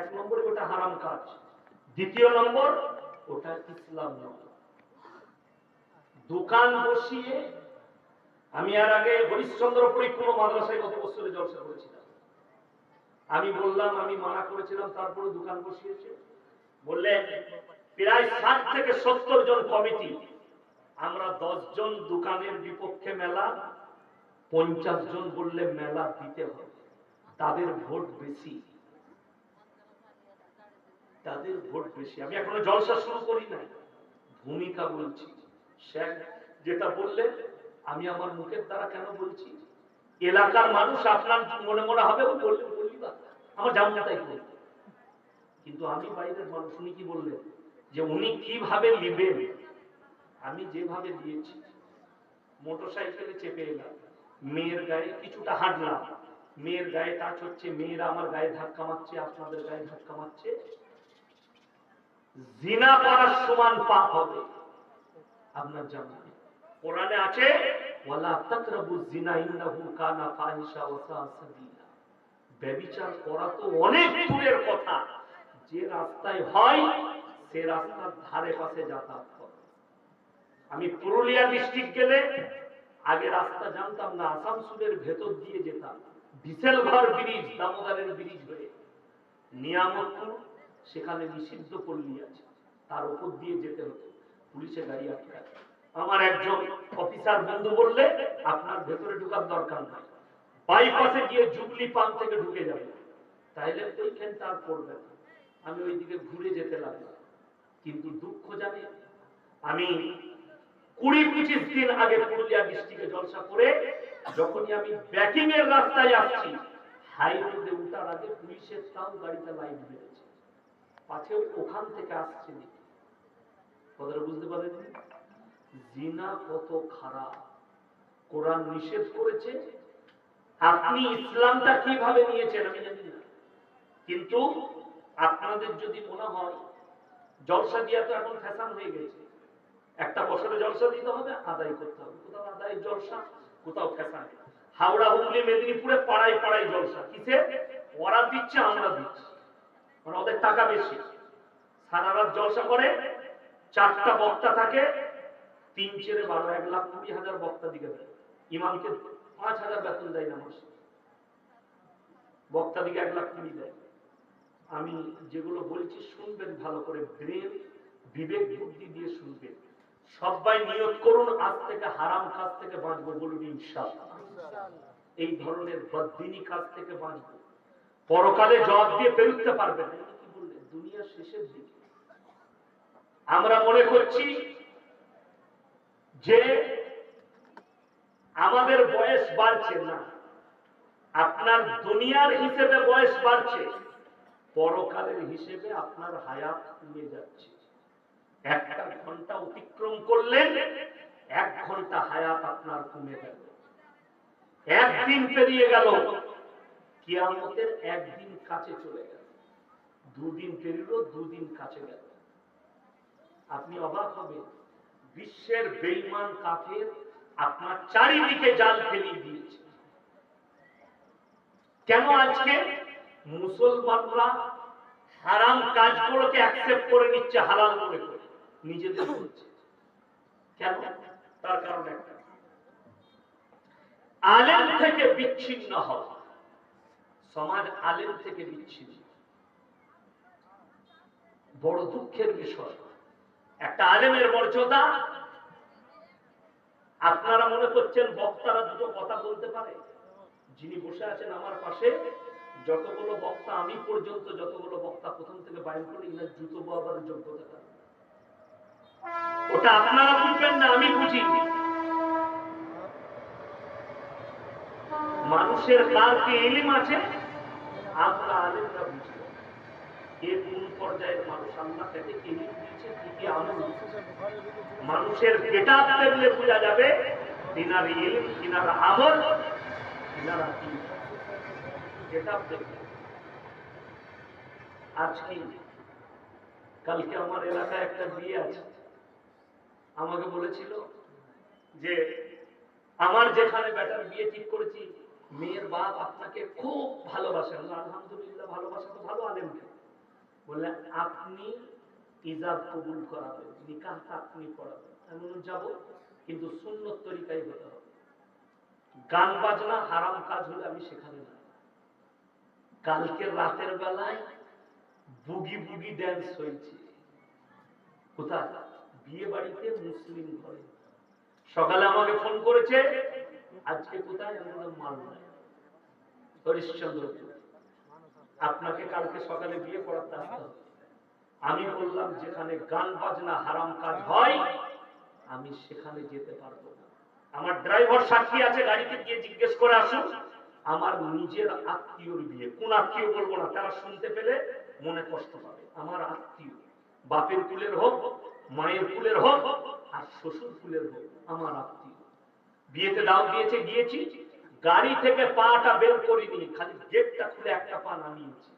এক নম্বরে ওটা হারাম কাজ। দ্বিতীয় নম্বর, ওটা ইসলাম নয়। দোকান বসিয়ে, আমি আর আগে হরিশ্চন্দ্রপুরী কোনো মাদ্রাসায় গত বছরে জলসা করেছিলাম। আমি বললাম, আমি মানা করেছিলাম, তারপরে দোকান বসিয়েছে। বললেন, প্রায় ষাট থেকে সত্তর জন কমিটি, আমরা দশ জন দোকানের বিপক্ষে মেলা, পঞ্চাশ জন বললে মেলা দিতে হবে। তাদের ভোট বেশি। তাদের ভোট বেশি। আমি এখনও জলসা শুরু করি নাই। ভূমিকা বলছি। শেখ যেটা বললেন, আমি আমার মুখের দ্বারা কেন বলছি? এলাকার মানুষ আপনার মনে মনে হবে, ও বললে বা। আমার তাই করবে কিন্তু আমি বাইরের মানুষ, উনি কি বললেন? যে উনি কীভাবে নিবেন? আমি যেভাবে দিয়েছি মোটর সাইকেলে চেপে এলাম। মেয়ের গায়ে কিছুটা হাঁটলাম। মেয়ের গায়ে টাচ হচ্ছে, মেয়েরা আমার গায়ে ধাক্কা মারছে, আপনাদের গায়ে ধাক্কা মারছে। জিনা করার সমান পাপ হবে। আপনার জানা কোরআনে আছে, ওয়ালা তাকরাবু জিনা ইন্নাহু কানা ফাহিশা ওয়া ব্যভিচার করা তো অনেক দূরের কথা। যে রাস্তায় হয়, সে রাস্তার ধারে পাশে যাতায়াত করে। আমি পুরুলিয়া ডিস্ট্রিক্ট গেলে আগে রাস্তা জানতাম না, আসানসোলের ভেতর দিয়ে যেতাম। বিশেলঘর ব্রিজ, দামোদরের ব্রিজ হয়ে। নিয়ামতপুর সেখানে নিষিদ্ধ পল্লী আছে। তার উপর দিয়ে যেতে হতো পুলিশে গাড়ি আটকায় আমার একজন অফিসার বন্ধু বললে, আপনার ভেতরে ঢুকার দরকার নাই। বাইপাসে গিয়ে জুবলি পাম্প থেকে ঢুকে যাবে। তাইলে ওইখানটা আর পড়বে না। আমি ওইদিকে ঘুরে যেতে লাগলাম। কিন্তু দুঃখ জানি, আমি কুড়ি পঁচিশ দিন আগে পুরুলিয়া ডিস্ট্রিক্টে জলসা করে যখনই আমি ব্যাকিং এর রাস্তায় আসছি হাই রোডে উঠার আগে পুলিশের তাও গাড়িতে লাইট বেড়েছে। পাছে ওখান থেকে আসছে নাকি কথাটা বুঝতে পারেন জিনা কত খারাপ। কোরআন নিষেধ করেছে। আপনি ইসলামটা কীভাবে নিয়েছেন আমি জানি না। কিন্তু আপনাদের যদি মনে হয়, জলসা দিয়া তো এখন ফ্যাশন হয়ে গেছে। একটা বছরে জলসা দিতে হবে, আদায় করতে হবে। কোথাও আদায় জলসা, কোথাও ফ্যাশন হাওড়া, হুগলি, মেদিনীপুরে পাড়ায় পাড়ায় জলসা। কিসে? ওরা দিচ্ছে, আমরা দিচ্ছি। মানে ওদের টাকা বেশি। সারা রাত জলসা করে, চারটা বক্তা থাকে, তিন চেরে বারো, এক লাখ কুড়ি হাজার বক্তা দিকে দেয়। ইমামকে পাঁচ হাজার বেতন দেয় না মাসে বক্তা দিকে এক লাখ কুড়ি দেয়। আমি যেগুলো বলছি শুনবেন ভালো করে ব্রেন বিবেক বুদ্ধি দিয়ে শুনবেন। সবাই নিয়োগ করুন, আজ থেকে হারাম কাজ থেকে বাঁচবো বলুন ইনশাআল্লাহ। এই ধরনের বদিনী কাজ থেকে বাঁচবো। পরকালে জবাব দিয়ে পেরুতে পারবে না। এটা কি বললেন? দুনিয়া শেষের দিকে। আমরা মনে করছি যে আমাদের বয়স বাড়ছে না। আপনার দুনিয়ার হিসেবে বয়স বাড়ছে পরকালের হিসেবে আপনার হায়াত কমে যাচ্ছে। একটা ঘণ্টা অতিক্রম করলেন এক ঘণ্টা হায়াত আপনার কমে গেল। একদিন পেরিয়ে গেল কিয়ামতের একদিন কাছে চলে গেল। দুদিন পেরিল, দুদিন কাছে গেল। আপনি অবাক হবেন, বিশ্বের বেইমান কাফের আপনার চারিদিকে জাল ফেলিয়ে দিয়েছে। কেন আজকে মুসলমানরা হারাম কাজগুলোকে অ্যাকসেপ্ট করে নিচ্ছে, হালাল মনে করে? নিজেদের করছে কেন? তার কারণ একটা। আলেম থেকে বিচ্ছিন্ন হওয়া সমাজ আলেম থেকে বিচ্ছিন্ন। বড় দুঃখের বিষয়, একটা আলেমের মর্যাদা। আপনারা মনে করছেন বক্তারা দুটো কথা বলতে পারে? যিনি বসে আছেন আমার পাশে, যতগুলো বক্তা আমি পর্যন্ত, যতগুলো বক্তা প্রথম থেকে বাইর করি ইনার জুতো বাবার যোগ্যতা ওটা আপনারা বুঝবেন না, আমি বুঝি। মানুষের কার কি এলিম আছে? মানুষের পেটা দেখলে বোঝা যাবে, তিনার ইলম, তিনার আমল দেখলে আজকে কালকে আমার এলাকায় একটা বিয়ে আছে। আমাকে বলেছিল যে, আমার যেখানে বেটার বিয়ে ঠিক করেছি মেয়ের বাপ আপনাকে খুব ভালোবাসে, আল্লাহ আলহামদুলিল্লাহ ভালোবাসা তো ভালো আলেমকে। বললেন, আপনি ইজাব কবুল করাবেন, নিকাহটা আপনি পড়াবেন। আমি যাব, কিন্তু সুন্নত তরিকায় হতে হবে। গান বাজনা হারাম কাজ হলে আমি সেখানে না কালকে রাতের বেলায় বুগি বুগি ড্যান্স হয়েছে। কোথায়? বিয়ে বাড়িতে মুসলিম ঘরে। সকালে আমাকে ফোন করেছে আজকে কোথায়? আমি বললাম, মালদায়। হরিশ্চন্দ্রপুর আপনাকে কালকে সকালে বিয়ে করাতে আসতে আমি বললাম, যেখানে গান বাজনা হারাম কাজ হয়, আমি সেখানে যেতে পারব না। আমার ড্রাইভার সাক্ষী আছে, গাড়িতে গিয়ে জিজ্ঞেস করে আসুন আমার নিজের আত্মীয়র বিয়ে। কোন আত্মীয় বলব না, তারা শুনতে পেলে মনে কষ্ট পাবে। আমার আত্মীয়। বাপের কুলের হোক, মায়ের কুলের হোক, আর শ্বশুর কুলের হোক, আমার আত্মীয়। বিয়েতে দাও দিয়েছে, গিয়েছি। গাড়ি থেকে পাটা বের করিনি, খালি গেটটা খুলে একটা পা নামিয়েছি।